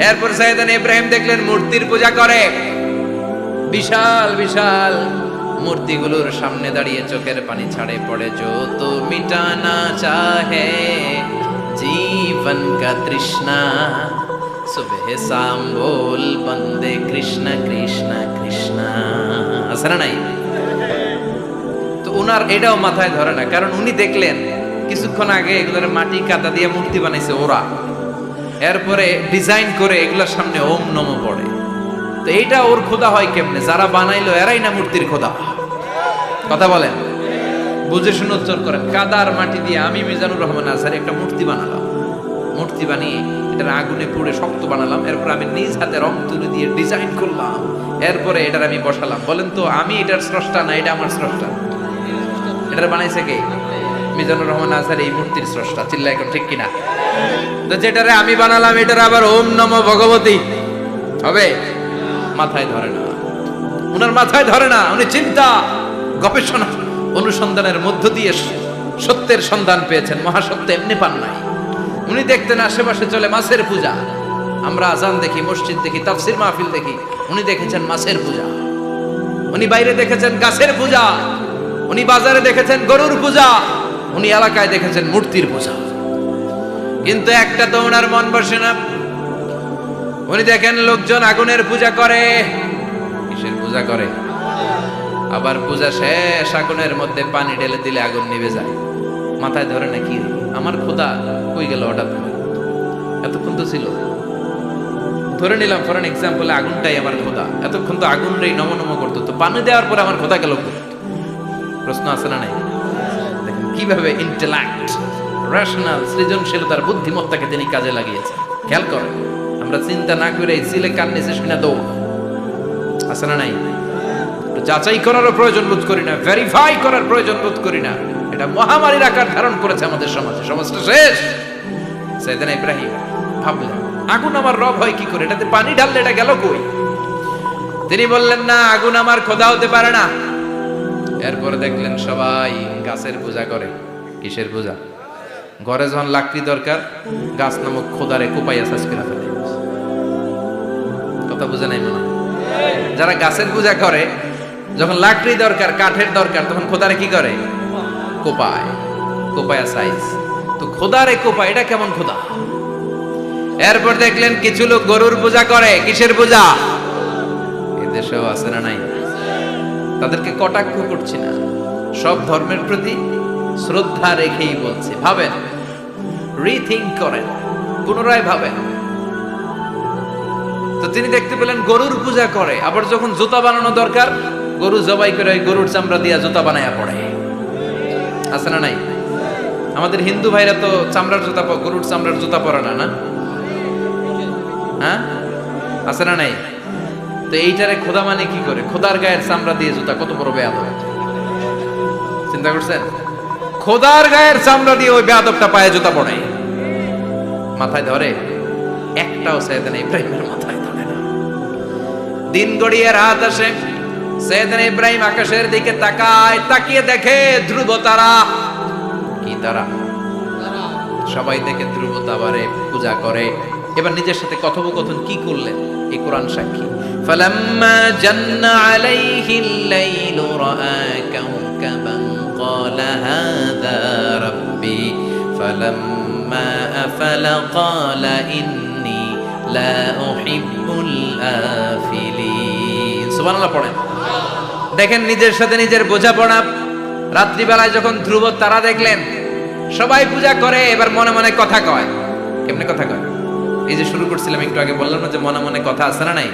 এরপর সাইদান ইব্রাহিম দেখলেন মূর্তির পূজা করে। বিশাল বিশাল মূর্তিগুলোর সামনে দাঁড়িয়ে চোখের পানি ছাড়ে পড়ে। যত মিটানা চাহে, জীবন কা তৃষ্ণা, সুবহ বল বন্দে কৃষ্ণ কৃষ্ণ কৃষ্ণ। আছে নাই? তো উনার এটাও মাথায় ধরে না, কারণ উনি দেখলেন, কিছুক্ষণ আগে এগুলোর মাটি কাদা দিয়ে মূর্তি বানাইছে ওরা। এরপরে ডিজাইন করে এগুলোর সামনে ওম নম পড়ে। তো এইটা ওর খোদা হয় কেমনে? যারা বানাইলো এরাই না মূর্তির খোদা? কথা বলেন। বুঝে শুনে উত্তর করেন। কাদার মাটি দিয়ে আমি মিজানুর রহমান আজহারি একটা মূর্তি বানালাম। মূর্তি বানিয়ে এটার আগুনে পুড়ে শক্ত বানালাম। এরপর আমি নিজ হাতে রং তুলে দিয়ে ডিজাইন করলাম। এরপরে এটার আমি বসালাম। বলেন তো, আমি এটার স্রষ্টা না, এটা আমার স্রষ্টা? এটার বানাইছে কে? মিজানুর রহমান আজহার এই মূর্তির স্রষ্টা। চিল্লা এখন ঠিক কিনা? যেটারে আমি বানালাম, এটার আবার ওম নম ভগবতী। হবে? মাথায় ধরে না। উনার মাথায় ধরে না, উনি চিন্তা, গবেষণা, অনুসন্ধানের মধ্য দিয়ে সত্যের সন্ধান পেয়েছেন। মহাসত্য এমনি পান নাই। উনি দেখতেন আশেপাশে চলে মাছের পূজা। আমরা আজান দেখি, মসজিদ দেখি, তাফসির মাহফিল দেখি, উনি দেখেছেন মাছের পূজা। উনি বাইরে দেখেছেন গাছের পূজা। উনি বাজারে দেখেছেন গরুর পূজা। উনি এলাকায় দেখেছেন মূর্তির পূজা। কিন্তু একটা তো ওনার মন বসে না। উনি দেখেন লোকজন আগুনের পূজা করে। কিসের পূজা করে? আবার পূজা শেষ, আগুনের মধ্যে পানি ঢেলে দিলে আগুন নিভে যায়। মাথায় ধরে না কি? আমার খোদা, কই গেল হঠাৎ এতক্ষণ তো ছিল। ধরে নিলাম ফর এক্সাম্পল আগুনটাই আমার খোদা। এতক্ষণ তো আগুন রেই নম নম করতো। তো পানি দেওয়ার পরে আমার খোদা গেল? প্রশ্ন আছে না নাই? কীভাবে ইন্টেলেক্ট রেশনাল সৃজনশীলতার বুদ্ধিমত্তাকে তিনি কাজে লাগিয়েছেন। খেয়াল করেন আমরা চিন্তা না করে এই সিলে কান নিচে শুনে দৌড়। আছে না নাই? যাচাই করারও প্রয়োজন বোধ করি না ভেরিফাই করার প্রয়োজন বোধ করি না। এটা মহামারীর আকার ধারণ করেছে আমাদের সমাজে। সমাজটা শেষ। সেদিন ইব্রাহিম ভাবলেন, আগুন আমার রব হয় কি করে? এটাতে পানি ঢাললে এটা গেল কই? তিনি বললেন, না, আগুন আমার খোদা হতে পারে না। এরপরে দেখলেন সবাই গাছের পূজা করে। কিসের পূজা? ঘরে যখন লাকড়ি দরকার, গাছ নামক খোদারে কোপাইয়া সাজ করে ফেলে। কথা বুঝে নাই মনে যারা গাছের পূজা করে, যখন লাকড়ি দরকার, কাঠের দরকার, তখন খোদারে কি করে? কোপায়। কোপায়া সাইজ তো খোদারে কোপায় এটা কেমন খোদা? এরপর দেখলেন কিছু লোক গরুর পূজা করে, কিসের পূজা? এদেশেও আছে না নাই? তাদেরকে কটাক্ষ করছি না। সব ধর্মের প্রতি শ্রদ্ধা রেখেই বলছে। ভাবেন? রিথিঙ্ক করেন, পুনরায় ভাবেন। তো তিনি দেখতে পেলেন গরুর পূজা করে, আবার যখন জুতা বানানো দরকার, গরু জবাই করে গরুর চামড়া দিয়া জুতা বানায়া পড়ে। আছে না নাই? আমাদের হিন্দু ভাইরা তো চামড়ার জুতা গরুর চামড়ার জুতা পরে না না? হ্যাঁ? আছে না নাই? তো এইটারে খোদা মানে কি করে? খোদার গায়ের চামড়া দিয়ে জুতা কত বড় বেয়াদ চিন্তা করছেন? খোদার গায়ের চামড়া দিয়ে ওই বেয়াদবটা পায়ে জুতা পড়ে। মাথায় ধরে একটাও সৈয়দান ইব্রাহিমের মাথায় ধরে না দিন গড়িয়ে রাত আসে সৈয়দান ইব্রাহিম আকাশের দিকে তাকায় তাকিয়ে দেখে ধ্রুব তারা কি তারা সবাই দেখে ধ্রুব তাবারে পূজা করে এবার নিজের সাথে কথোপকথন কি করলেন এই কোরআন সাক্ষী فلما جن عليه الليل رأى كوكبا قال هذا ربي فلما أفل قال إني لا أحب الآفلين سبحان الله পড়েন দেখেন নিজের সাথে নিজের বোঝাপড়া রাত্রিবেলায় যখন ধ্রুব তারা দেখলেন সবাই পূজা করে এবার মনে মনে কথা কয় কেমনে কথা কয় এই যে শুরু করছিলাম একটু আগে বললাম না যে মনে মনে কথা আছে না নাই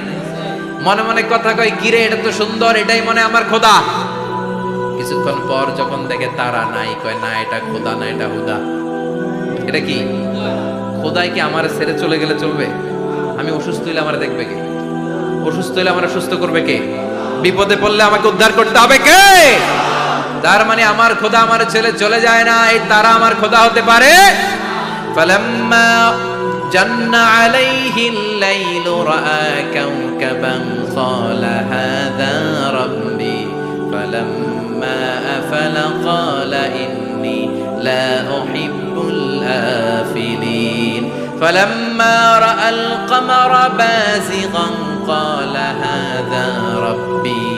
মনে মনে কথা কয় কিরে এটা তো সুন্দর এটাই মনে আমার খোদা কিছুক্ষণ পর যখন দেখে তারা নাই কয় না এটা খোদা না এটা হুদা এটা কি খোদাই কি আমার ছেড়ে চলে গেলে চলবে আমি অসুস্থ হইলে আমার দেখবে কে অসুস্থ হইলে আমার সুস্থ করবে কে বিপদে পড়লে আমাকে উদ্ধার করতে হবে কে তার মানে আমার খোদা আমার ছেলে চলে যায় না এই তারা আমার খোদা হতে পারে فلما جن عليه الليل رأى كوكبا قال هذا ربي فلما أفل قال إني لا أحب الآفلين فلما راى القمر بازغا قال هذا ربي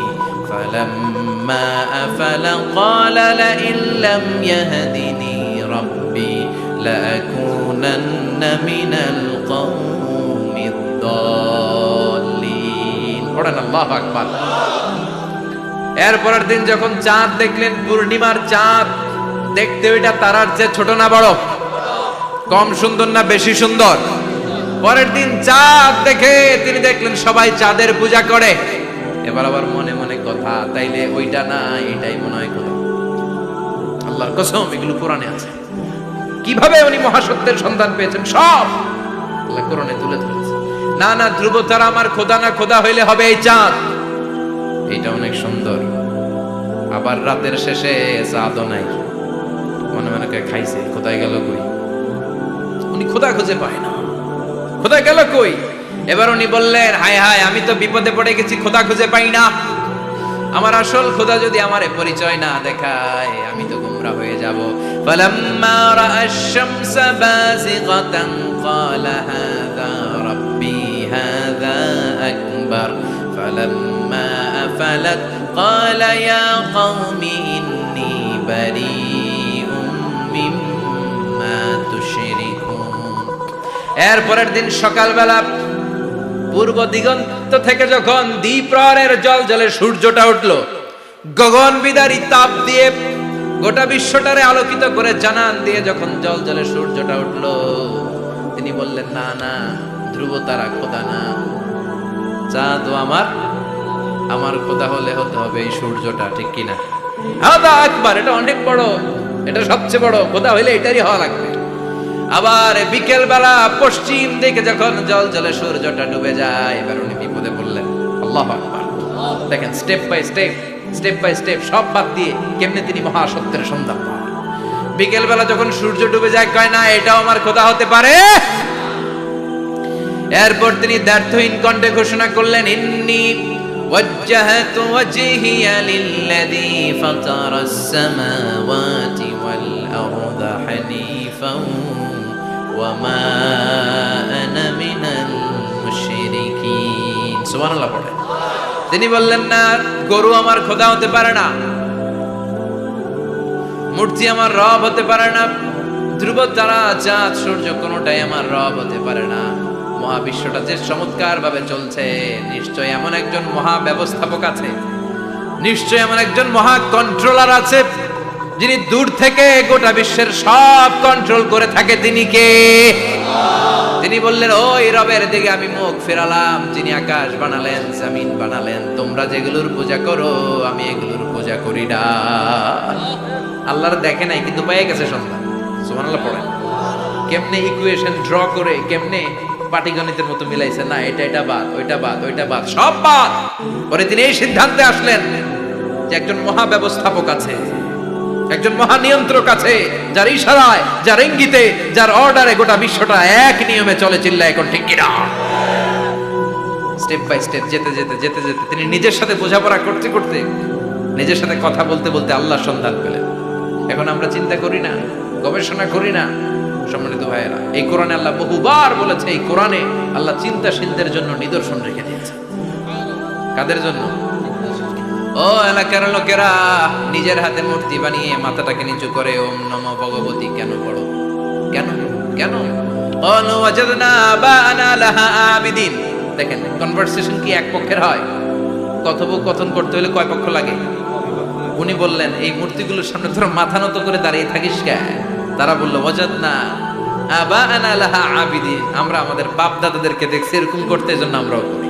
فلما افل قال لئن لم يهدني ربي لاكونن من القوم الضالين পড়েন আল্লাহ আকবার এরপরের দিন যখন চাঁদ দেখলেন পূর্ণিমার চাঁদ দেখতে ওইটা তারার চেয়ে ছোট না বড় কম সুন্দর না বেশি সুন্দর? পরের দিন চাঁদ দেখে তিনি দেখলেন সবাই চাঁদের পূজা করে। এবার আবার মনে মনে কথা, তাইলে ওইটা না, এটাই মনে হয় কথা। আল্লাহর কসম, এগুলো কোরআনে আছে। কীভাবে উনি মহাসত্যের সন্ধান পেয়েছেন? সব আল্লাহ কোরআনে তুলে ধরেছে। না না ধ্রুব তারা আমার খোদা না, খোদা হইলে হবে এই চাঁদ। এটা অনেক সুন্দর। আবার রাতের শেষে চাঁদও নাই। মনে মনে খাইছে, কোথায় গেল কই? উনি খোদা খুঁজে পায় না। খোদা গেল কই? এবার উনি বললেন, হায় হায়, আমি তো বিপদে পড়ে গেছি, খোদা খুঁজে পাই না। আমার আসল খোদা যদি আমার পরিচয় না দেখায়, আমি তো গুমরা হয়ে যাব। ফালাম্মা রাআ আশ-শামস বাযিগাতান, ক্বালা হাযা রাব্বি হাযা আকবার। ফালাম্মা আফালাত, ক্বালা ইয়া কওমি ইন্নী বারীউম এরপরের দিন সকালবেলা পূর্ব দিগন্ত থেকে যখন দ্বীপ্রহরের জল জলে সূর্যটা উঠল, গগন বিদারী তাপ দিয়ে গোটা বিশ্বটারে আলোকিত করে জানান দিয়ে যখন জল জলে সূর্যটা উঠল, তিনি বললেন, না না, ধ্রুব তারা খোদা না। ও আমার আমার খোদা হলে হতে হবে এই সূর্যটা, ঠিক কিনা? হাদা আকবার, এটা অনেক বড়, এটা সবচেয়ে বড়, খোদা হইলে এটারই হওয়া লাগবে। আবার বিকেল বেলা পশ্চিম দিকে যখন জল জলে সূর্যটা ডুবে যায় এবার উনি বিপদে পড়লেন আল্লাহ আকবার দেখেন step by step step by step সব বাদ দিয়ে কেমনে তিনি মহাসত্যের সন্ধান পান বিকেল বেলা যখন সূর্য ডুবে যায় কয় না এটাও আমার খোদা হতে পারে এরপর তিনি দ্ব্যর্থহীন কণ্ঠে ঘোষণা করলেন ইন্নি وجهت وجهي للذي فطر السماوات والأرض حنيفا وما أنا من المشركين سبحان الله পড়ে তিনি বললেন না গরু আমার খোদা হতে পারে না মূর্তি আমার রব হতে পারে না ধ্রুব তারা চাঁদ সূর্য কোনোটাই আমার রব হতে পারে না মহাবিশ্বটা যে চমৎকার ভাবে চলছে নিশ্চয় এমন একজন মহা ব্যবস্থাপক আছে নিশ্চয় এমন একজন মহা কন্ট্রোলার আছে যিনি দূর থেকে গোটা বিশ্বের সব কন্ট্রোল করে থাকে, তিনি কে? তিনি বললেন, ওই রবের দিকে আমি মুখ ফেরালাম। যিনি আকাশ বানালেন, জামিন বানালেন, তোমরা যেগুলোর পূজা করো, আমি এগুলোর পূজা করি না। আল্লাহর দেখে নাই, কিন্তু পেয়ে গেছে সন্তান সুবহানাল্লাহ পড়েন। কেমনে ইকুয়েশন ড্র করে, কেমনে পাটিগণিতের মতো মিলাইছে? না, এটা এটা বাদ, ওইটা বাদ ওইটা বাদ, সব বাদ। পরে তিনি এই সিদ্ধান্তে আসলেন যে একজন মহা ব্যবস্থাপক আছে। একজন মহা নিয়ন্ত্রক আছে, যার ইশারায়, যার ইঙ্গিতে, যার অর্ডারে গোটা বিশ্বটা এক নিয়মে চলে চিল্লা এখন, ঠিক কিনা? স্টেপ বাই স্টেপ যেতে যেতে যেতে যেতে, তিনি নিজের সাথে বোঝাপড়া করতে করতে, নিজের সাথে কথা বলতে বলতে আল্লাহর সন্ধান পেলেন। এখন আমরা চিন্তা করি না, গবেষণা করি না, সম্মানিত ভাইয়েরা, এই কোরআনে আল্লাহ বহুবার বলেছে, এই কোরআনে আল্লাহ চিন্তাশীলদের জন্য নিদর্শন রেখে দিয়েছে। কাদের জন্য? ও এলাকার লোকেরা নিজের হাতে মূর্তি বানিয়ে মাথাটাকে নিচু করে, ওম নম ভগবতী, কেন পড়ো? কেন? কেন? অনু ওয়াজাদনা বানা আবিদিন। দেখেন কনভারসেশন কি এক পক্ষের হয়? কথোপকথন করতে হলে কয় পক্ষ লাগে? উনি বললেন, এই মূর্তিগুলোর সামনে ধর মাথা নত করে দাঁড়িয়ে থাকিস কে? তারা বলল, ওয়াজাদনা আবা আনা লাহা আবিদিন। আমরা আমাদের বাপ দাদাদেরকে দেখছি, এরকম করতে, এজন্য আমরাও করি।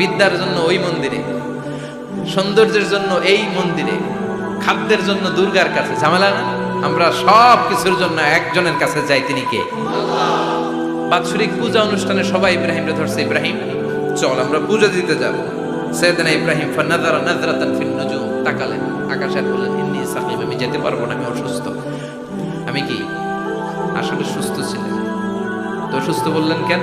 বিদ্যার জন্য ওই মন্দিরে, সৌন্দর্যের জন্য এই মন্দিরে, খাদ্যের জন্য দুর্গার কাছে। ঝামেলা না? আমরা সব কিছুর জন্য একজনের কাছে যাই, তিনি কে? বাৎসরিক পূজা অনুষ্ঠানে সবাই ইব্রাহিমরে ধরছে, ইব্রাহিম, চল, আমরা পূজা দিতে যাব। সেদিনা ইব্রাহিম ফানাদারা নাজরাতান ফিন নুজুম, তাকালেন আকাশের বললেন, ইন্নি সাকিম, আমি যেতে পারব না, আমি অসুস্থ। আমি কি, আসলে সুস্থ ছিলেন তো অসুস্থ বললেন কেন?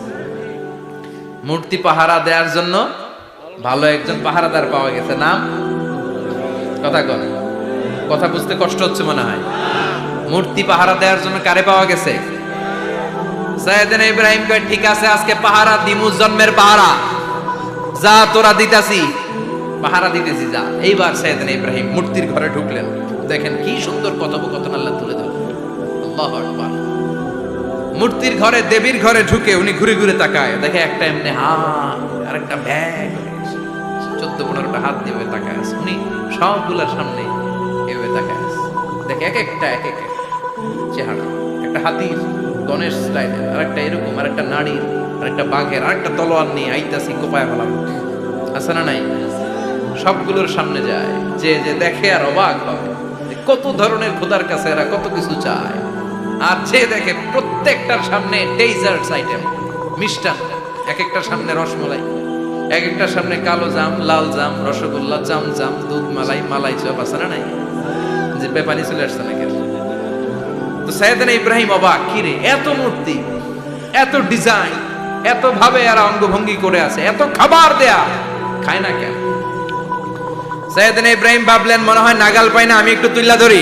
মূর্তি পাহারা দেওয়ার জন্য ভালো একজন পাহারাদার পাওয়া গেছে। নাম? কথা কন। কথা বুঝতে কষ্ট হচ্ছে মনে হয়। মূর্তি পাহারা দেওয়ার জন্য কারে পাওয়া গেছে? সাইয়েদিন ইব্রাহিম কয়, ঠিক আছে, আজকে পাহারা দিমু জন্মের পাহারা। যা তোরা দিতাছি, পাহারা দিতেছি, যা। এইবার সাইয়েদিন ইব্রাহিম মূর্তির ঘরে ঢুকলেন। দেখেন কি সুন্দর কথোপকথন আল্লাহ তুলে ধরলেন। আল্লাহু আকবার। মূর্তির ঘরে, দেবীর ঘরে ঢুকে উনি ঘুরে ঘুরে তাকায়। দেখে একটা এমনি হাত, আর একটা ব্যাগ চোদ্দ পনেরোটা হাত দিয়ে তাকায় আছে। উনি সবগুলার সামনে এভাবে তাকায় দেখে এক একটা, এক এক চেহারা। একটা হাতির গণেশ স্টাইলের আর একটা এরকম, আর একটা নারীর, আর একটা বাঘের, আর একটা তলোয়ার নিয়ে আইতাছি কোপায় ফেলাম আছে না নাই? সবগুলোর সামনে যায়। যে যে দেখে আর অবাক হবে কত ধরনের খোদার কাছে এরা কত কিছু চায়। আর যে দেখে প্রত্যেকটার সামনে ডেজার্টস আইটেম মিষ্টান এক একটার সামনে রসমলাই এক একটার সামনে কালো জাম, লাল জাম, রসগোল্লা, জাম জাম, দুধ মালাই মালাই চপ, আছে না নাই? যে পেপানি চলে আসছে নাকি? তো সাইয়েদানা ইব্রাহিম অবাক কিরে এত মূর্তি, এত ডিজাইন এত ভাবে এরা অঙ্গভঙ্গি করে আছে, এত খাবার দেয়া, খায় না কেন? সাইয়েদানা ইব্রাহিম ভাবলেন, মনে হয় নাগাল পাই না, আমি একটু তুল্লা ধরি।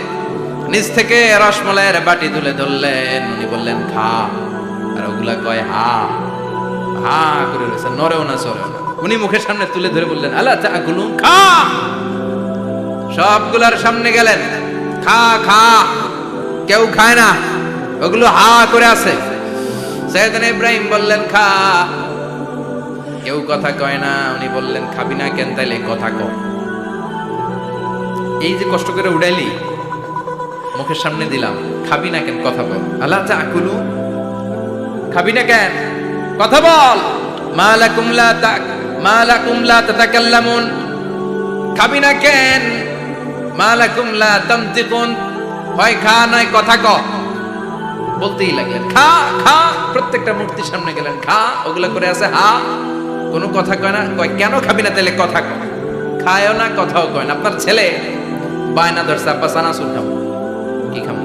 নিচ থেকে রসমলাইয়ের বাটি তুলে ধরলেন। উনি বললেন, খা। আর ওগুলা কয়, হা। হা করে রয়েছে। নরেও না না। উনি মুখের সামনে তুলে ধরে বললেন আল্লাহ চা গুলুম খা। সবগুলার সামনে গেলেন। খা খা। কেউ খায় না। ওগুলো হা করে আছে। সৈয়দনা ইব্রাহিম বললেন, খা। কেউ কথা কয় না। উনি বললেন, খাবি না কেন তাইলে কথা ক। এই যে কষ্ট করে উড়াইলি মুখের সামনে দিলাম। খাবি না কেন? কথা বল। আল্লাহ চা কুলু খাবি না কেন? কথা বল। মালাকুম লা তাক মালাকুম লা তাতাকাল্লামুন। খাবি না কেন? মালাকুম লা তামতিকুন হয় খা, নয় কথা ক। বলতেই লাগলেন, খা খা। প্রত্যেকটা মূর্তির সামনে গেলেন, খা। ওগুলো করে আছে, হা। কোনো কথা কয় না, কয়, কেন খাবি না? তাহলে কথা কয়। খায়ও না, কথাও কয় না। আপনার ছেলে বায়না আব্বা চানাচুর খাব কি খাব?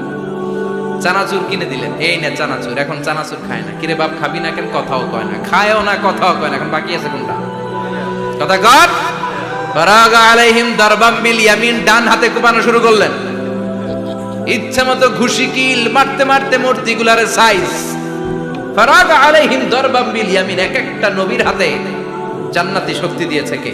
চানাচুর কিনে দিলেন। এই না চানাচুর, এখন চানাচুর খায় না। কিরে বাপ, খাবি না কেন? কথাও কয় না। খায়ও না, কথাও কয় না। এখন বাকি আছে কোনটা? কথা কর। আলাইহিম ইয়ামিন, ডান হাতে শুরু করলেন। ইচ্ছা মতো ঘুষি, কিল মারতে মারতে মূর্তিগুলার সাইজ ফারাগা আলাইহিম দারবাম বিল ইয়ামিন, এক একটা নবীর হাতে জান্নাতি শক্তি দিয়েছে কে?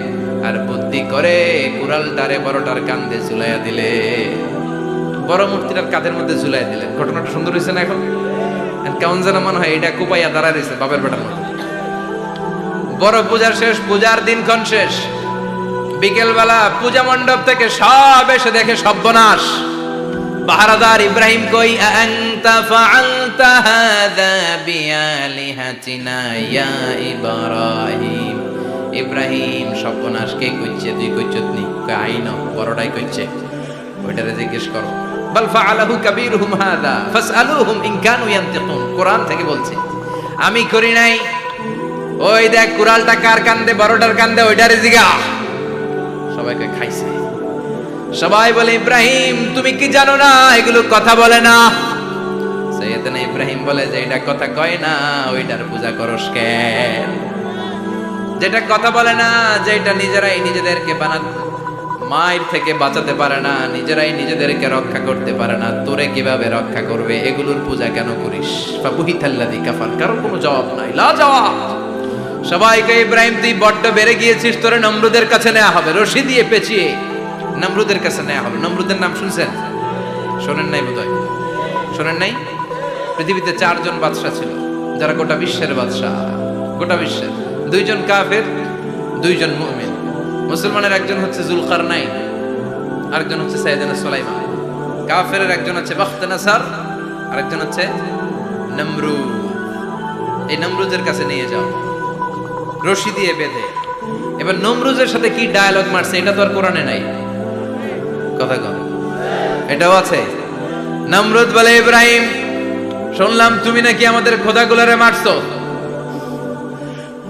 আর বুদ্ধি করে কুড়ালটারে বড়টার কান্দে ঝুলাইয়া দিলে। বড় মূর্তিটার কাঁধের মধ্যে ঝুলাই দিলেন ঘটনাটা সুন্দর হয়েছে না এখন? কেমন যেন মনে হয় এটা কুপাইয়া দাঁড়া বাপের বেটার মতো। বড় পূজার শেষ, পূজার দিনক্ষণ শেষ। বিকেলবেলা পূজা মণ্ডপ থেকে সব এসে দেখে সর্বনাশ। পাহারাদার ইব্রাহিম কই আনতা ফাআলতা হাযা বিআলিহাতিনা ইয়া ইব্রাহিম। ইব্রাহিম সর্বনাশ কে কইছে তুই কইছত নি? আইন বড়টাই কইছে ওইটারে জিজ্ঞেস করো। বাল ফাআলাহু কাবীরুহুম হাদা, ফাসআলুহুম ইন কানু ইয়ান্তিকুন। কোরআন থেকে বলছে, আমি করি নাই। ওই দেখ কুরালটা কার কান্দে, বড়টার কান্দে, ওইটারে জিগা। সবাইকে খাইছে। সবাই বলে, ইব্রাহিম, তুমি কি জানো না? এগুলো কথা বলে না। সৈয়দনা ইব্রাহিম বলে, যে এটা কথা কয় না, ওইটার পূজা করস কেন? যেটা কথা বলে না, যেটা নিজেরাই নিজেদেরকে বানা মায়ের থেকে বাঁচাতে পারে না, নিজেরাই নিজেদেরকে রক্ষা করতে পারে না, তোরে কীভাবে রক্ষা করবে, এগুলোর পূজা কেন করিস? বা বুহিতাল্লাদি কাফার কারও কোনো জবাব নাই লা জবাব সবাইকে ইব্রাহিম, তুই বড্ড বেড়ে গিয়েছিস, তোরে নমরুদের কাছে নেওয়া হবে, রশি দিয়ে পেঁচিয়ে। নমরুদের কাছে নেওয়া হবে, নমরুদের নাম শুনছেন? শোনেন নাই বোধহয়? শোনেন নাই? পৃথিবীতে চারজন বাদশাহ ছিল, যারা গোটা বিশ্বের বাদশাহ, গোটা বিশ্বের। দুইজন কাফের, দুইজন মুমিন। মুসলমানের একজন হচ্ছে জুলকার নাই আরেকজন হচ্ছে সাইদানা সুলাইমান। কাফের একজন হচ্ছে বখত নাসার আরেকজন হচ্ছে নমরুদ। এই নমরুদের কাছে নিয়ে যাও। রশি দিয়ে বেঁধে। এবার নমরুজের সাথে কি ডায়ালগ মারছে, এটা তো আর কোরআনে নাই। কথা কন এটাও আছে। নমরুদ বলে, ইব্রাহিম, শুনলাম তুমি নাকি আমাদের খোদাগুলারে মারছো।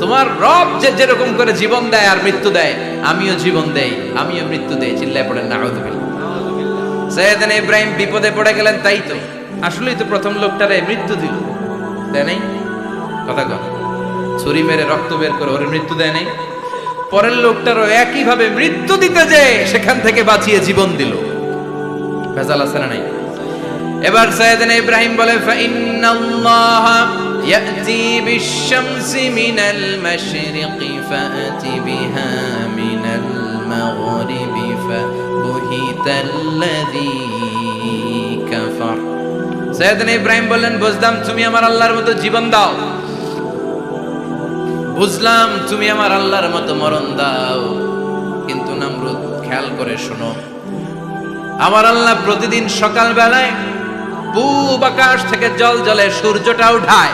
তোমার রব যে যেরকম করে জীবন দেয় আর মৃত্যু দেয়, আমিও জীবন দেই, আমিও মৃত্যু দেই, চিল্লায় পড়েন না সৈয়দান ইব্রাহিম বিপদে পড়ে গেলেন, তাই তো। আসলেই তো প্রথম লোকটারে মৃত্যু দিল। দেয় নাই? কথা কথা ছুরি মেরে রক্ত বের করে ওর মৃত্যু দেয় নাই? পরের লোকটারও একইভাবে মৃত্যু দিতে যে সেখান থেকে বাঁচিয়ে জীবন দিল। ভেজাল আছে না নাই? এবার সৈয়দান ইব্রাহিম বলে ফাইনাল্লাহ يأتي بالشمس من المشرق فأت بها من المغرب فبهت الذي كفر সৈয়দনা ইব্রাহিম বললেন বুঝলাম তুমি আমার আল্লাহর মতো জীবন দাও বুঝলাম তুমি আমার আল্লাহর মতো মরণ দাও কিন্তু নামরুদ খেয়াল করে শোনো আমার আল্লাহ প্রতিদিন সকাল বেলায় পূব আকাশ থেকে জল জলে সূর্যটা উঠায়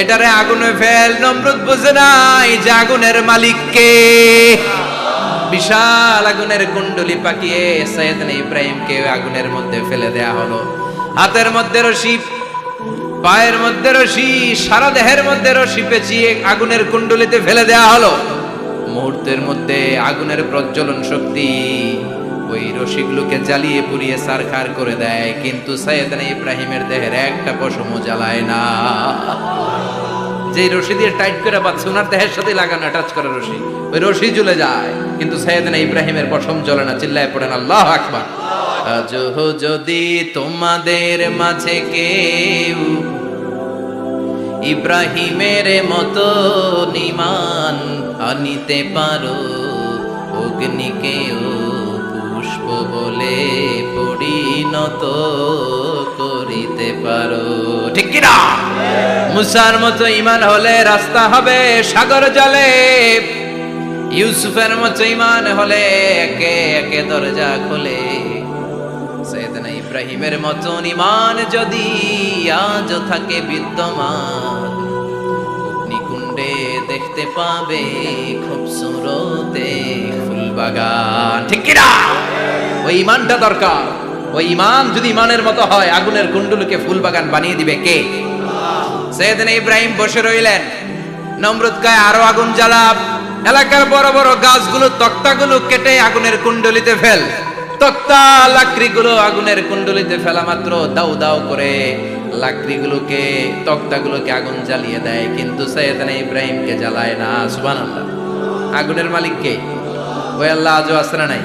এটারে আগুনে ফেল, নমরুদ বুঝে নাই যে আগুনের মালিক কে। বিশাল আগুনের কুণ্ডলি পাকিয়ে সৈয়দনা ইব্রাহিমকে আগুনের মধ্যে ফেলে দেয়া হলো। হাতের মধ্যে রশি, পায়ের মধ্যে রশি, সারা দেহের মধ্যে রশি পেঁচিয়ে আগুনের কুণ্ডলিতে ফেলে দেয়া হলো। মুহূর্তের মধ্যে আগুনের প্রজ্বলন শক্তি ওই রশিগুলোকে জ্বালিয়ে পুড়িয়ে সারখার করে দেয়। কিন্তু সৈয়দনা ইব্রাহিমের দেহের একটা পশমও জ্বালায় না। যে রশি দিয়ে টাইট করে পাচ্ছে ওনার দেহের সাথে লাগানো টাচ করে রশি। ওই রশি জ্বলে যায়, কিন্তু সৈয়দনা ইব্রাহিমের পশম জ্বলে না, চিল্লায় পড়েন আল্লাহ আকবার। আজ যদি তোমাদের মাঝে কেউ ইব্রাহিমের মতো নিমান আনিতে পারো, অগ্নিকেও বলে পরিণত করিতে পারো। ঠিক কিনা? মুসার মতো ইমান হলে রাস্তা হবে সাগর জলে। ইউসুফের মতো ইমান হলে একে একে দরজা খোলে। সৈয়দনা ইব্রাহিমের মতন ইমান যদি আজ থাকে বিদ্যমান, অগ্নিকুণ্ডে দেখতে পাবে খুব সুরতে ফুলবাগান। ঠিক কিনা? ওই ইমানটা দরকার। ওই ইমান যদি ইমানের মতো হয়, আগুনের কুণ্ডুলকে ফুলবাগান বানিয়ে দিবে কে? সৈয়দনা ইব্রাহিম বসে রইলেন। নমরুদ কায় আরও আগুন জ্বালাব এলাকার বড় বড় গাছগুলো, তক্তাগুলো কেটে আগুনের কুণ্ডলিতে ফেল। তক্তা লাকড়িগুলো আগুনের কুণ্ডলিতে ফেলা মাত্র দাউ দাউ করে। লাকড়িগুলোকে, তক্তাগুলোকে আগুন জ্বালিয়ে দেয়, কিন্তু সৈয়দানা ইব্রাহিমকে জ্বালায় না। সুবহানাল্লাহ। আগুনের মালিক কে? ওই আল্লাহ আজও আসে না নাই।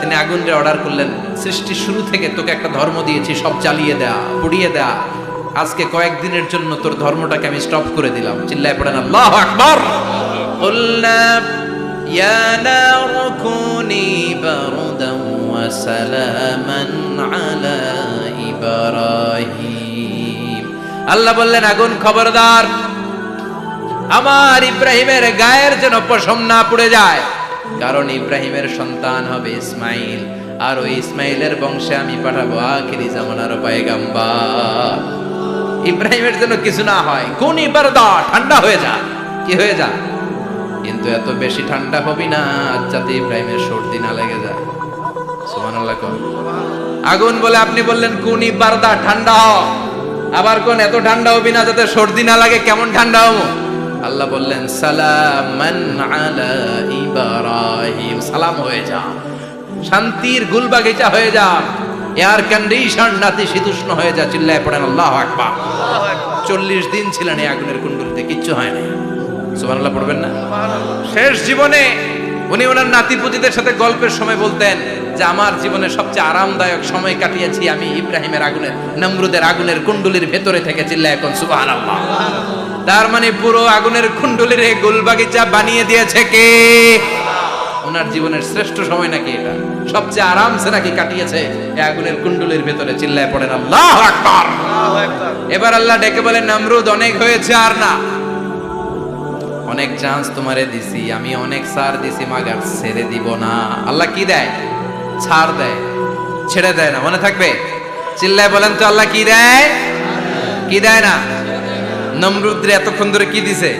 তিনি আগুনরে অর্ডার করলেন সৃষ্টি শুরু থেকে তোকে একটা ধর্ম দিয়েছি সব জ্বালিয়ে দেয়া পুড়িয়ে দেয়া আজকে কয়েকদিনের জন্য তোর ধর্মটাকে আমি স্টপ করে দিলাম চিল্লায় পড়েন আল্লাহ আকবার قلنا يا نار كوني بردا وسلاما على إبراهيم আল্লাহ বললেন আগুন খবরদার আমার ইব্রাহিমের গায়ের যেন পশম না পুড়ে যায় কারণ ইব্রাহিমের সন্তান হবে ইসমাইল। আর ওই ইসমাইলের বংশে আমি পাঠাবো আখিরি জামানার পায়গাম্বার। ইব্রাহিমের জন্য কিছু না হয় কোন ইবারদা ঠান্ডা হয়ে যা। কি হয়ে যা? কিন্তু এত বেশি ঠান্ডা হবি না যাতে ইব্রাহিমের সর্দি না লেগে যায়। আগুন বলে আপনি বললেন কোন ইবারদা ঠান্ডা হ। আবার কোন এত ঠান্ডা হবি না যাতে সর্দি না লাগে, কেমন ঠান্ডা হব? আল্লাহ বললেন ইব্রাহিম। সালাম হয়ে যা, শান্তির গুলবাগিচা হয়ে যা, এয়ার কন্ডিশন নাতি শীতুষ্ণ হয়ে যা, চিল্লায় পড়েন, আল্লাহ আকবার। চল্লিশ দিন ছিলেন এই আগুনের কুণ্ডলিতে, কিচ্ছু হয় না সুবহানাল্লাহ পড়বেন না? শেষ জীবনে উনি ওনার নাতিপুতিদের সাথে গল্পের সময় বলতেন যে আমার জীবনে সবচেয়ে আরামদায়ক সময় কাটিয়েছি আমি ইব্রাহিমের আগুনের নমরুদের আগুনের কুণ্ডলির ভেতরে থেকে চিল্লা এখন সুবহানাল্লাহ। তার মানে পুরো আগুনের কুণ্ডলির গুলবাগিচা বানিয়ে দিয়েছে কে? ওনার জীবনের শ্রেষ্ঠ সময় নাকি এটা? সবচেয়ে আরামসে নাকি কাটিয়েছে আগুনের কুণ্ডলির ভেতরে চিল্লায় পড়েন আল্লাহ আকবার। এবার আল্লাহ ডেকে বলেন নামরুদ অনেক হয়েছে আর না? অনেক চান্স তোমারে দিছি আমি অনেক সার দিছি মাগার ছেড়ে দিব না। আল্লাহ কি দেয়? ছাড় দেয়, ছেড়ে দেয় না, মনে থাকবে? চিল্লায় বলেন তো আল্লাহ কি দেয়? কি দেয় না? নমরুদ্রে এতক্ষণ ধরে কি দিছে?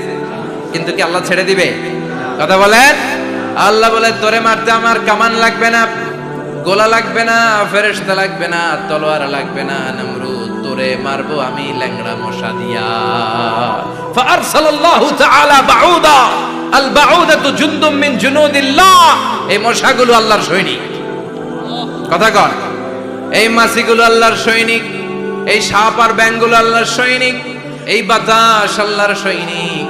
কিন্তু কি আল্লাহ ছেড়ে দিবে? কথা বলেন? আল্লাহ বলে, তোরে মারতে আমার কামান লাগবে না, গোলা লাগবে না, ফেরেশতা লাগবে না, তলোয়ার লাগবে না, নমরুদ, তোরে মারবো আমি ল্যাংড়া মশা দিয়া। ফারসালাল্লাহু তাআলা বাউদা আল বাউদাতু জুনদুম মিন জুনুদিল্লাহ। এই মশাগুলো আল্লাহর সৈনিক। কথা কর এই মাসিগুলো আল্লাহর সৈনিক, এই সাপ আর ব্যাংগুলো আল্লাহর সৈনিক, এই বাতাস আল্লাহর সৈনিক।